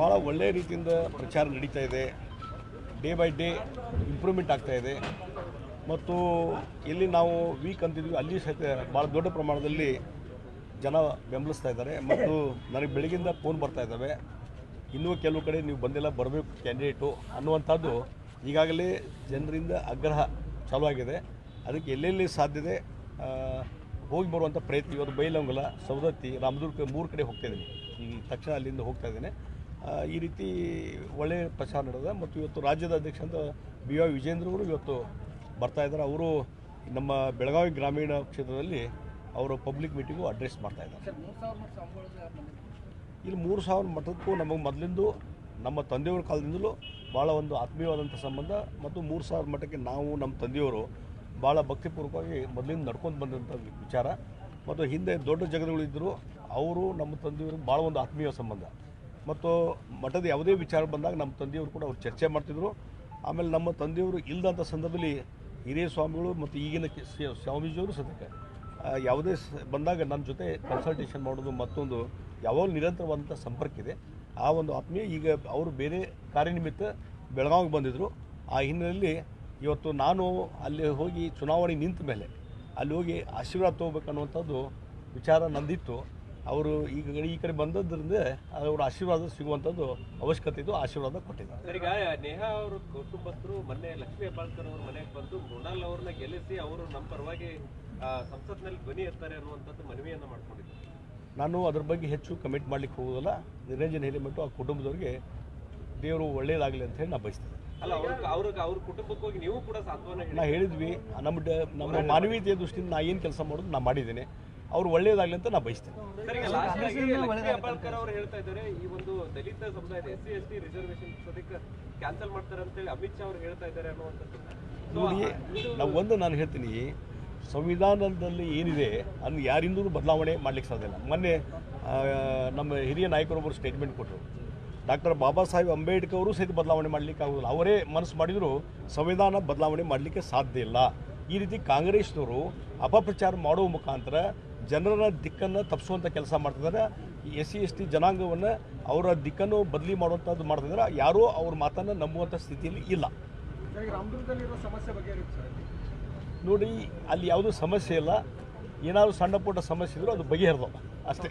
ಭಾಳ ಒಳ್ಳೆಯ ರೀತಿಯಿಂದ ಪ್ರಚಾರ ನಡೀತಾ ಇದೆ. ಡೇ ಬೈ ಡೇ ಇಂಪ್ರೂವ್ಮೆಂಟ್ ಆಗ್ತಾ ಇದೆ. ಮತ್ತು ಎಲ್ಲಿ ನಾವು ವೀಕ್ ಅಂತಿದ್ವಿ, ಅಲ್ಲಿ ಸಹಿತ ಭಾಳ ದೊಡ್ಡ ಪ್ರಮಾಣದಲ್ಲಿ ಜನ ಬೆಂಬಲಿಸ್ತಾ ಇದ್ದಾರೆ. ಮತ್ತು ನನಗೆ ಬೆಳಗಿಂದ ಫೋನ್ ಬರ್ತಾ ಇದ್ದಾವೆ. ಇನ್ನೂ ಕೆಲವು ಕಡೆ ನೀವು ಬಂದಿಲ್ಲ ಬರಬೇಕು ಕ್ಯಾಂಡಿಡೇಟು ಅನ್ನುವಂಥದ್ದು ಈಗಾಗಲೇ ಜನರಿಂದ ಆಗ್ರಹ ಚಾಲೂ ಅದಕ್ಕೆ ಎಲ್ಲೆಲ್ಲಿ ಸಾಧ್ಯತೆ ಹೋಗಿ ಬರುವಂಥ ಪ್ರಯತ್ನ. ಇವತ್ತು ಬೈಲಂಗಲ ಸವದತ್ತಿ, ರಾಮದುರ್ಗ ಮೂರು ಕಡೆ ಹೋಗ್ತಾ ಇದ್ದೀನಿ. ತಕ್ಷಣ ಅಲ್ಲಿಂದ ಹೋಗ್ತಾ ಇದ್ದೇನೆ. ಈ ರೀತಿ ಒಳ್ಳೆಯ ಪ್ರಚಾರ ನಡೆದ. ಮತ್ತು ಇವತ್ತು ರಾಜ್ಯದ ಅಧ್ಯಕ್ಷ ಅಂತ ಬಿ ವೈ ವಿಜೇಂದ್ರ ಅವರು ಇವತ್ತು ಬರ್ತಾ ಇದ್ದಾರೆ. ಅವರು ನಮ್ಮ ಬೆಳಗಾವಿ ಗ್ರಾಮೀಣ ಕ್ಷೇತ್ರದಲ್ಲಿ ಅವರು ಪಬ್ಲಿಕ್ ಮೀಟಿಂಗು ಅಡ್ರೆಸ್ ಮಾಡ್ತಾ ಇದ್ದಾರೆ. ಇಲ್ಲಿ ಮೂರು ಸಾವಿರ ಮಠಕ್ಕೂ ನಮಗೆ ಮೊದಲಿಂದು ನಮ್ಮ ತಂದೆಯವರ ಕಾಲದಿಂದಲೂ ಭಾಳ ಒಂದು ಆತ್ಮೀಯವಾದಂಥ ಸಂಬಂಧ. ಮತ್ತು ಮೂರು ಸಾವಿರ ಮಠಕ್ಕೆ ನಾವು ನಮ್ಮ ತಂದೆಯವರು ಭಾಳ ಭಕ್ತಿಪೂರ್ವಕವಾಗಿ ಮೊದಲಿಂದ ನಡ್ಕೊಂಡು ಬಂದಂಥ ವಿಚಾರ. ಮತ್ತು ಹಿಂದೆ ದೊಡ್ಡ ಜಗದಗಳಿದ್ದರು ಅವರು ನಮ್ಮ ತಂದೆಯವರು ಭಾಳ ಒಂದು ಆತ್ಮೀಯ ಸಂಬಂಧ. ಮತ್ತು ಮಠದ ಯಾವುದೇ ವಿಚಾರ ಬಂದಾಗ ನಮ್ಮ ತಂದೆಯವರು ಕೂಡ ಅವ್ರು ಚರ್ಚೆ ಮಾಡ್ತಿದ್ರು. ಆಮೇಲೆ ನಮ್ಮ ತಂದೆಯವರು ಇಲ್ಲದಂಥ ಸಂದರ್ಭದಲ್ಲಿ ಹಿರಿಯ ಸ್ವಾಮಿಗಳು ಮತ್ತು ಈಗಿನ ಸ್ವಾಮೀಜಿಯವರು ಸದ್ಯಕ್ಕೆ ಯಾವುದೇ ಬಂದಾಗ ನನ್ನ ಜೊತೆ ಕನ್ಸಲ್ಟೇಷನ್ ಮಾಡೋದು ಮತ್ತೊಂದು ಯಾವಾಗ ನಿರಂತರವಾದಂಥ ಸಂಪರ್ಕ ಇದೆ. ಆ ಒಂದು ಆತ್ಮೀಯ ಈಗ ಅವರು ಬೇರೆ ಕಾರ್ಯನಿಮಿತ್ತ ಬೆಳಗಾವಿಗೆ ಬಂದಿದ್ದರು ಆ ಹಿನ್ನೆಲೆಯಲ್ಲಿ ಇವತ್ತು ನಾನು ಅಲ್ಲಿ ಹೋಗಿ ಚುನಾವಣೆ ನಿಂತ ಮೇಲೆ ಅಲ್ಲಿ ಹೋಗಿ ಆಶೀರ್ವಾದ ತೊಗೋಬೇಕನ್ನುವಂಥದ್ದು ವಿಚಾರ ನಂದಿತ್ತು. ಅವರು ಈಗ ಈ ಕಡೆ ಬಂದದ್ರಿಂದ ಅವರ ಆಶೀರ್ವಾದ ಸಿಗುವಂಥದ್ದು ಅವಶ್ಯಕತೆ ಇದು ಆಶೀರ್ವಾದ ಕೊಟ್ಟಿದ್ದಾರೆ. ಈಗ ನೇಹಾ ಅವ್ರ ಕುಟುಂಬಸ್ಥರು ಮೊನ್ನೆ ಲಕ್ಷ್ಮೀ ಹೆಬ್ಬಾಳ್ಕರ್ ಅವ್ರ ಮನೆಗೆ ಬಂದು ಮೃಣಾಲ್ ಅವ್ರನ್ನ ಗೆಲ್ಲಿಸಿ ಅವರು ನಮ್ಮ ಪರವಾಗಿ ಸಂಸತ್ನಲ್ಲಿ ಧ್ವನಿ ಎತ್ತಾರೆ ಅನ್ನುವಂಥದ್ದು ಮನವಿಯನ್ನ ಮಾಡ್ಕೊಂಡಿದ್ದಾರೆ. ನಾನು ಅದ್ರ ಬಗ್ಗೆ ಹೆಚ್ಚು ಕಮೆಂಟ್ ಮಾಡ್ಲಿಕ್ಕೆ ಹೋಗೋದಲ್ಲ ನಿರಂಜನ್ ಹೇಳಿಮಟ್ಟು ಆ ಕುಟುಂಬದವ್ರಿಗೆ ದೇವರು ಒಳ್ಳೇದಾಗಲಿ ಅಂತ ಹೇಳಿ ನಾ ಬಯಸ್ತೇನೆ. ಅಲ್ಲ ಅವ್ರ ಅವ್ರಿಗೆ ಅವ್ರ ಕುಟುಂಬಕ್ಕೆ ಹೋಗಿ ನೀವು ಕೂಡ ಸಾಂತ್ವನ ನಾ ಹೇಳಿದ್ವಿ ನಮ್ಮ ನಮ್ಮ ಮಾನವೀಯತೆಯ ದೃಷ್ಟಿಯಿಂದ ನಾ ಏನು ಕೆಲಸ ಮಾಡೋದು ನಾ ಮಾಡಿದ್ದೇನೆ. ಅವ್ರು ಒಳ್ಳೆಯದಾಗಲಿ ಅಂತ ನಾ ಬಯಸ್ತೇನೆ. ಹೇಳ್ತಾ ಇದ್ದಾರೆ ಈ ಒಂದು ದಲಿತ ಸಮುದಾಯದ S C S T reservation ಸದ್ಯಕ್ಕೆ ಕ್ಯಾನ್ಸಲ್ ಮಾಡ್ತಾರೆ ಅಂತೇಳಿ ಅಮಿತ್ ಶಾ ಅವರು ಹೇಳ್ತಾ ಇದ್ದಾರೆ ಅನ್ನುವಂಥದ್ದು. So, ನೋಡಿ ನಾವು ಒಂದು ನಾನು ಹೇಳ್ತೀನಿ ಸಂವಿಧಾನದಲ್ಲಿ ಏನಿದೆ ಅದನ್ನು ಯಾರಿಂದಲೂ ಬದಲಾವಣೆ ಮಾಡ್ಲಿಕ್ಕೆ ಸಾಧ್ಯ ಇಲ್ಲ. ಮೊನ್ನೆ ನಮ್ಮ ಹಿರಿಯ ನಾಯಕರೊಬ್ಬರು ಸ್ಟೇಟ್ಮೆಂಟ್ ಕೊಟ್ಟರು ಡಾಕ್ಟರ್ ಬಾಬಾ ಸಾಹೇಬ್ ಅಂಬೇಡ್ಕರ್ ಅವರು ಸಹಿತ ಬದಲಾವಣೆ ಮಾಡಲಿಕ್ಕೆ ಆಗೋದಿಲ್ಲ ಅವರೇ ಮನಸ್ಸು ಮಾಡಿದರೂ ಸಂವಿಧಾನ ಬದಲಾವಣೆ ಮಾಡಲಿಕ್ಕೆ ಸಾಧ್ಯ ಇಲ್ಲ. ಈ ರೀತಿ ಕಾಂಗ್ರೆಸ್ನವರು ಅಪಪ್ರಚಾರ ಮಾಡುವ ಮುಖಾಂತರ ಜನರ ದಿಕ್ಕನ್ನು ತಪ್ಪಿಸುವಂಥ ಕೆಲಸ ಮಾಡ್ತಿದ್ದಾರೆ. ಎಸ್ ಸಿ ಎಸ್ ಟಿ ಜನಾಂಗವನ್ನು ಅವರ ದಿಕ್ಕನ್ನು ಬದಲಿ ಮಾಡುವಂಥದ್ದು ಮಾಡ್ತಿದ್ದಾರೆ. ಯಾರೂ ಅವ್ರ ಮಾತನ್ನು ನಂಬುವಂಥ ಸ್ಥಿತಿಯಲ್ಲಿ ಇಲ್ಲ. ರಾಮದುರ್ಗದಲ್ಲಿರೋ ಸಮಸ್ಯೆ ಬಗ್ಗೆ ನೋಡಿ ಅಲ್ಲಿ ಯಾವುದೂ ಸಮಸ್ಯೆ ಇಲ್ಲ. ಏನಾದರೂ ಸಣ್ಣ ಪುಟ್ಟ ಸಮಸ್ಯೆ ಇದ್ದರೂ ಅದು ಬಗೆಹರಿದು. ಅಷ್ಟೇ.